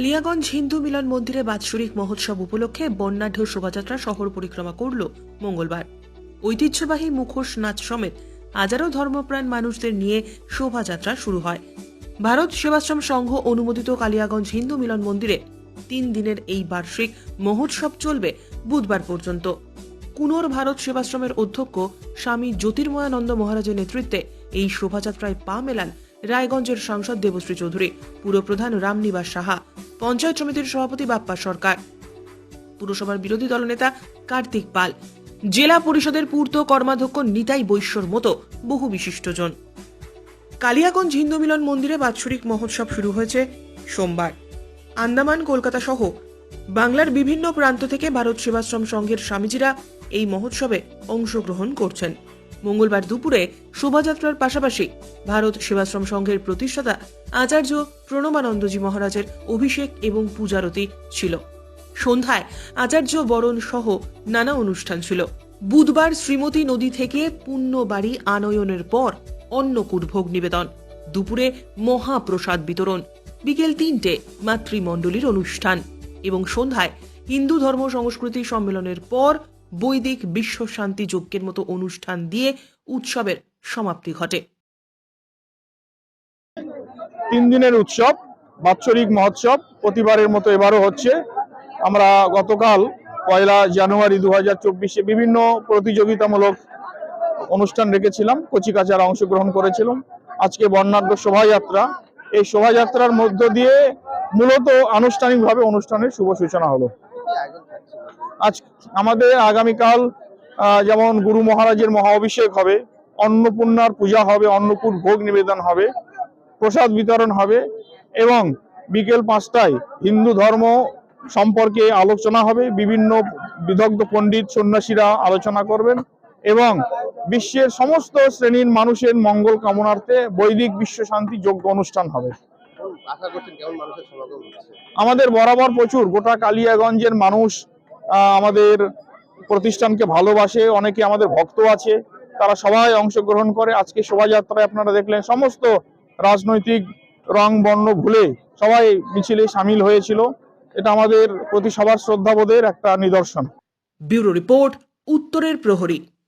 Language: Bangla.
কালিয়াগঞ্জ হিন্দু মিলন মন্দিরে বাৎসরিক মহোৎসব উপলক্ষে বন্যাঢ্য শোভাযাত্রা শহর পরিক্রমা করল মঙ্গলবার। ঐতিহ্যবাহী মুখোশ নাচ সমেত হাজারো ধর্মপ্রাণ মানুষদের নিয়ে শোভাযাত্রা শুরু হয়। ভারত সেবাশ্রম সংঘ অনুমোদিত কালিয়াগঞ্জ হিন্দু মিলন মন্দিরে তিন দিনের এই বার্ষিক মহোৎসব চলবে বুধবার পর্যন্ত। কুনোর ভারত সেবাশ্রমের অধ্যক্ষ স্বামী জ্যোতির্ময়ানন্দ মহারাজের নেতৃত্বে এই শোভাযাত্রায় পা মেলান রায়গঞ্জের সাংসদ দেবশ্রী চৌধুরী, পুরপ্রধান রামনিবাস সাহা পঞ্চায়েত সমিতির সভাপতি বাপ্পা সরকার। পুরসভার বিরোধী দলনেতা কার্তিক পাল। জেলা পরিষদের পূর্ত কর্মাধ্যক্ষ নিতাই বৈশ্যর মতো বহু বিশিষ্টজন। কালিয়াগঞ্জ হিন্দু মিলন মন্দিরে বাৎসরিক মহোৎসব শুরু হয়েছে সোমবার। আন্দামান, কলকাতা সহ বাংলার বিভিন্ন প্রান্ত থেকে ভারত সেবাশ্রম সংঘের স্বামীজিরা এই মহোৎসবে অংশগ্রহণ করছেন। মঙ্গলবার দুপুরে শোভাযাত্রার পাশাপাশি ভারত সেবাশ্রম সংঘের প্রতিষ্ঠাতা আচার্য প্রণবানন্দজি মহারাজের অভিষেক এবং পূজারতি ছিল। সন্ধ্যায় আচার্য বরণ সহ নানা অনুষ্ঠান ছিল। বুধবার শ্রীমতী নদী থেকে পুণ্যবাড়ি আনয়নের পর অন্নকূট ভোগ নিবেদন। দুপুরে মহাপ্রসাদ বিতরণ। বিকেল তিনটে মাতৃমণ্ডলীর অনুষ্ঠান এবং সন্ধ্যায় হিন্দু ধর্ম সংস্কৃতি সম্মেলনের পর বৈদিক বিশ্ব শান্তি যজ্ঞের মতো অনুষ্ঠান দিয়ে উৎসবের সমাপ্তি ঘটে। তিন দিনের উৎসব, বাৎসরিক মহোৎসব, প্রতিবারের মতো এবারও হচ্ছে। আমরা গতকাল পয়লা জানুয়ারি দু হাজার চব্বিশে বিভিন্ন প্রতিযোগিতামূলক অনুষ্ঠান রেখেছিলাম, কচিকাচারা অংশগ্রহণ করেছিলাম। আজকে বর্ণাঢ্য শোভাযাত্রা। এই শোভাযাত্রার মধ্য দিয়ে মূলত আনুষ্ঠানিকভাবে অনুষ্ঠানের শুভ সূচনা হলো। আজ আমাদের আগামীকাল যেমন গুরু মহারাজের মহা অভিষেক হবে অন্নপূর্ণার পূজা হবে অন্নকূট ভোগ নিবেদন হবে প্রসাদ বিতরণ হবে এবং বিকেল পাঁচটায় হিন্দু ধর্ম সম্পর্কে আলোচনা হবে বিভিন্ন বিদগ্ধ পণ্ডিত সন্ন্যাসীরা আলোচনা করবেন এবং বিশ্বের সমস্ত শ্রেণির মানুষের মঙ্গল কামনার্থে বৈদিক বিশ্ব শান্তি যোগ্য অনুষ্ঠান হবে। আমাদের বরাবর প্রচুর গোটা কালিয়াগঞ্জের মানুষ আমাদের প্রতিষ্ঠানকে ভালোবাসে, অনেকে আমাদের ভক্ত আছে, তারা সবাই অংশগ্রহণ করে। আজকে শোভাযাত্রায় আপনারা দেখলেন সমস্ত রাজনৈতিক রং, বর্ণ ভুলে সবাই মিছিলে সামিল হয়েছিল। এটা আমাদের প্রতি সবার শ্রদ্ধাবোধের একটা নিদর্শন। ব্যুরো রিপোর্ট, উত্তরের প্রহরী।